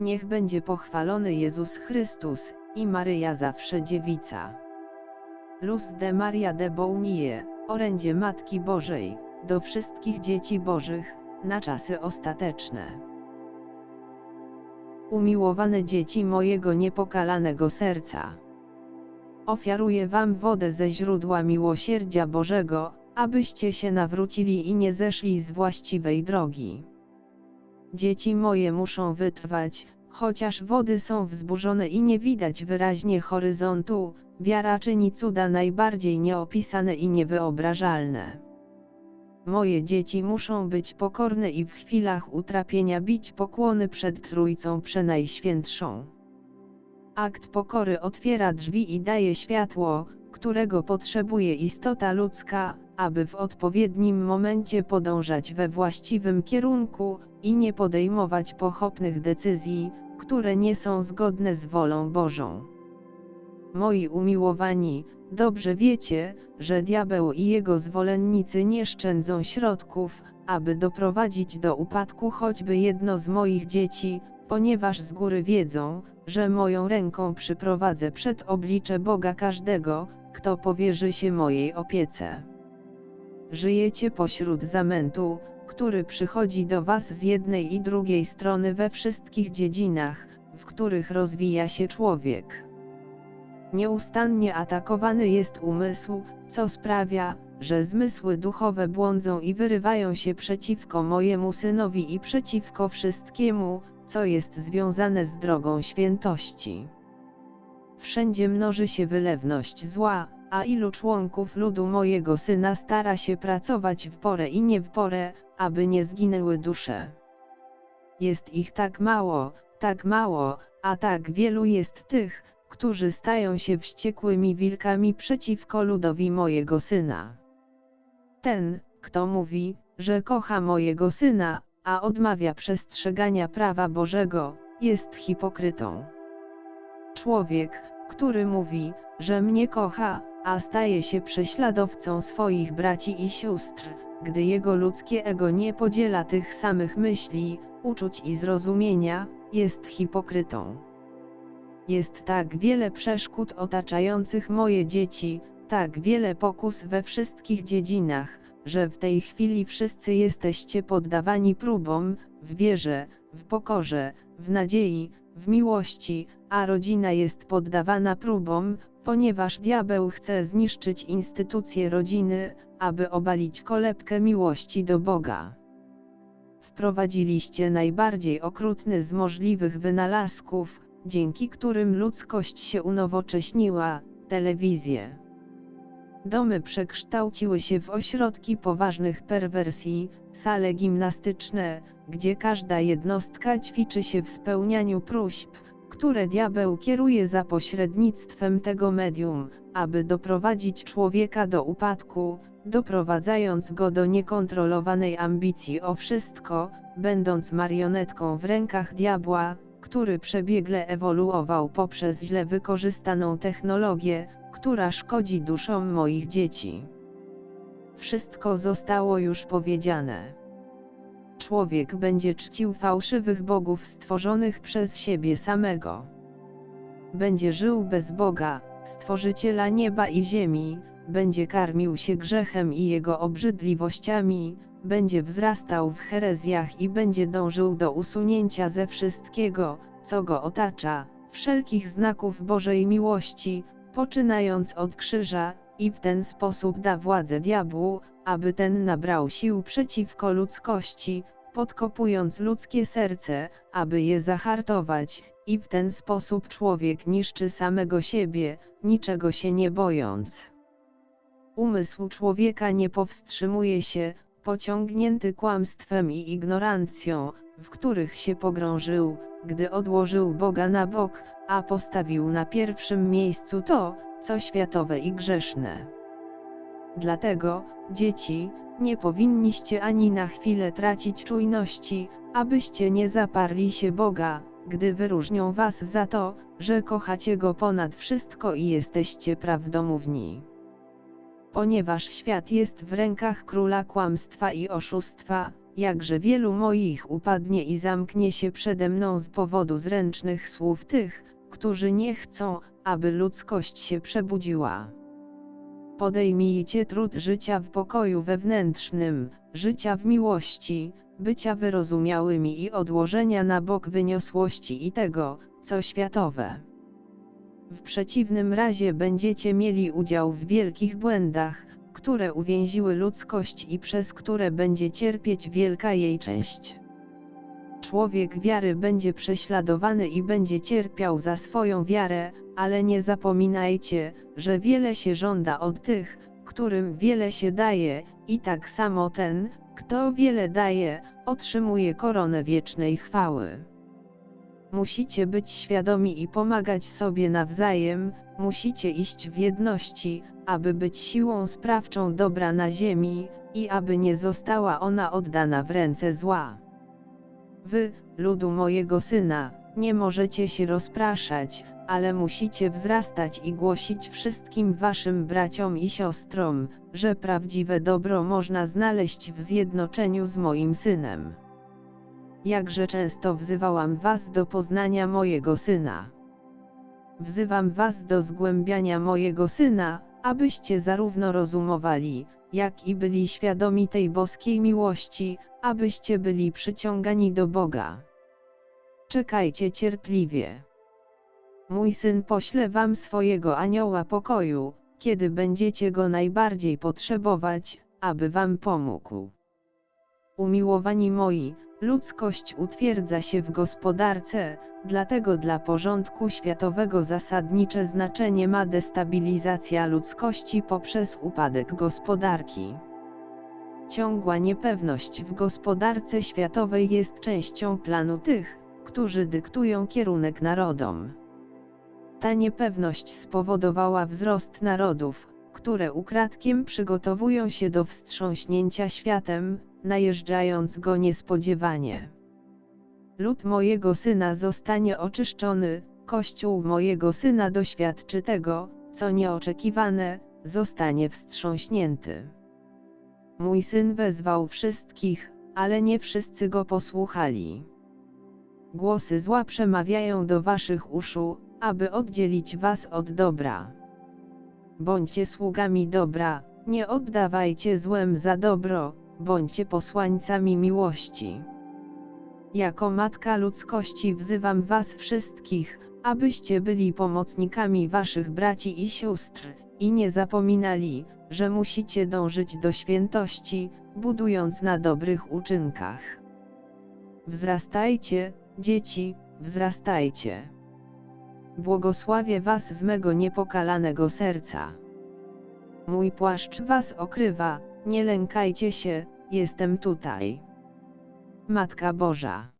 Niech będzie pochwalony Jezus Chrystus, i Maryja zawsze dziewica. Luz de Maria de Bounie, orędzie Matki Bożej, do wszystkich dzieci Bożych, na czasy ostateczne. Umiłowane dzieci mojego niepokalanego serca. Ofiaruję wam wodę ze źródła miłosierdzia Bożego, abyście się nawrócili i nie zeszli z właściwej drogi. Dzieci moje muszą wytrwać, chociaż wody są wzburzone i nie widać wyraźnie horyzontu, wiara czyni cuda najbardziej nieopisane i niewyobrażalne. Moje dzieci muszą być pokorne i w chwilach utrapienia bić pokłony przed Trójcą Przenajświętszą. Akt pokory otwiera drzwi i daje światło, którego potrzebuje istota ludzka, aby w odpowiednim momencie podążać we właściwym kierunku i nie podejmować pochopnych decyzji, które nie są zgodne z wolą Bożą. Moi umiłowani, dobrze wiecie, że diabeł i jego zwolennicy nie szczędzą środków, aby doprowadzić do upadku choćby jedno z moich dzieci, ponieważ z góry wiedzą, że moją ręką przyprowadzę przed oblicze Boga każdego, kto powierzy się mojej opiece. Żyjecie pośród zamętu, który przychodzi do Was z jednej i drugiej strony we wszystkich dziedzinach, w których rozwija się człowiek. Nieustannie atakowany jest umysł, co sprawia, że zmysły duchowe błądzą i wyrywają się przeciwko mojemu synowi i przeciwko wszystkiemu, co jest związane z drogą świętości. Wszędzie mnoży się wylewność zła, a ilu członków ludu mojego syna stara się pracować w porę i nie w porę, aby nie zginęły dusze. Jest ich tak mało, tak mało, a tak wielu jest tych, którzy stają się wściekłymi wilkami przeciwko ludowi mojego syna. Ten, kto mówi, że kocha mojego syna, a odmawia przestrzegania prawa Bożego, jest hipokrytą. Człowiek, który mówi, że mnie kocha, a staje się prześladowcą swoich braci i sióstr, gdy jego ludzkie ego nie podziela tych samych myśli, uczuć i zrozumienia, jest hipokrytą. Jest tak wiele przeszkód otaczających moje dzieci, tak wiele pokus we wszystkich dziedzinach, że w tej chwili wszyscy jesteście poddawani próbom, w wierze, w pokorze, w nadziei, w miłości, a rodzina jest poddawana próbom, ponieważ diabeł chce zniszczyć instytucję rodziny, aby obalić kolebkę miłości do Boga. Wprowadziliście najbardziej okrutny z możliwych wynalazków, dzięki którym ludzkość się unowocześniła, telewizję. Domy przekształciły się w ośrodki poważnych perwersji, sale gimnastyczne, gdzie każda jednostka ćwiczy się w spełnianiu próśb, które diabeł kieruje za pośrednictwem tego medium, aby doprowadzić człowieka do upadku, doprowadzając go do niekontrolowanej ambicji o wszystko, będąc marionetką w rękach diabła, który przebiegle ewoluował poprzez źle wykorzystaną technologię, która szkodzi duszom moich dzieci. Wszystko zostało już powiedziane. Człowiek będzie czcił fałszywych bogów stworzonych przez siebie samego. Będzie żył bez Boga, Stworzyciela nieba i ziemi, będzie karmił się grzechem i jego obrzydliwościami, będzie wzrastał w herezjach i będzie dążył do usunięcia ze wszystkiego, co go otacza, wszelkich znaków Bożej miłości, poczynając od krzyża, i w ten sposób da władzę diabłu, aby ten nabrał sił przeciwko ludzkości, podkopując ludzkie serce, aby je zahartować, i w ten sposób człowiek niszczy samego siebie, niczego się nie bojąc. Umysł człowieka nie powstrzymuje się, pociągnięty kłamstwem i ignorancją, w których się pogrążył, gdy odłożył Boga na bok, a postawił na pierwszym miejscu to, co światowe i grzeszne. Dlatego, dzieci, nie powinniście ani na chwilę tracić czujności, abyście nie zaparli się Boga, gdy wyróżnią was za to, że kochacie Go ponad wszystko i jesteście prawdomówni. Ponieważ świat jest w rękach króla kłamstwa i oszustwa, jakże wielu moich upadnie i zamknie się przede mną z powodu zręcznych słów tych, którzy nie chcą, aby ludzkość się przebudziła. Podejmijcie trud życia w pokoju wewnętrznym, życia w miłości, bycia wyrozumiałymi i odłożenia na bok wyniosłości i tego, co światowe. W przeciwnym razie będziecie mieli udział w wielkich błędach, które uwięziły ludzkość i przez które będzie cierpieć wielka jej część. Człowiek wiary będzie prześladowany i będzie cierpiał za swoją wiarę, ale nie zapominajcie, że wiele się żąda od tych, którym wiele się daje, i tak samo ten, kto wiele daje, otrzymuje koronę wiecznej chwały. Musicie być świadomi i pomagać sobie nawzajem, musicie iść w jedności, aby być siłą sprawczą dobra na ziemi, i aby nie została ona oddana w ręce zła. Wy, ludu mojego syna, nie możecie się rozpraszać, ale musicie wzrastać i głosić wszystkim waszym braciom i siostrom, że prawdziwe dobro można znaleźć w zjednoczeniu z moim synem. Jakże często wzywałam was do poznania mojego syna. Wzywam was do zgłębiania mojego syna, abyście zarówno rozumowali, jak i byli świadomi tej boskiej miłości, abyście byli przyciągani do Boga. Czekajcie cierpliwie. Mój syn pośle wam swojego anioła pokoju, kiedy będziecie go najbardziej potrzebować, aby wam pomógł. Umiłowani moi, ludzkość utwierdza się w gospodarce, dlatego dla porządku światowego zasadnicze znaczenie ma destabilizacja ludzkości poprzez upadek gospodarki. Ciągła niepewność w gospodarce światowej jest częścią planu tych, którzy dyktują kierunek narodom. Ta niepewność spowodowała wzrost narodów, które ukradkiem przygotowują się do wstrząśnięcia światem, najeżdżając go niespodziewanie. Lud mojego syna zostanie oczyszczony, kościół mojego syna doświadczy tego, co nieoczekiwane, zostanie wstrząśnięty. Mój syn wezwał wszystkich, ale nie wszyscy go posłuchali. Głosy zła przemawiają do waszych uszu, aby oddzielić was od dobra. Bądźcie sługami dobra, nie oddawajcie złem za dobro, bądźcie posłańcami miłości. Jako matka ludzkości wzywam was wszystkich, abyście byli pomocnikami waszych braci i sióstr, i nie zapominali, że musicie dążyć do świętości, budując na dobrych uczynkach. Wzrastajcie, dzieci, wzrastajcie. Błogosławię was z mego niepokalanego serca. Mój płaszcz was okrywa, nie lękajcie się, jestem tutaj. Matka Boża.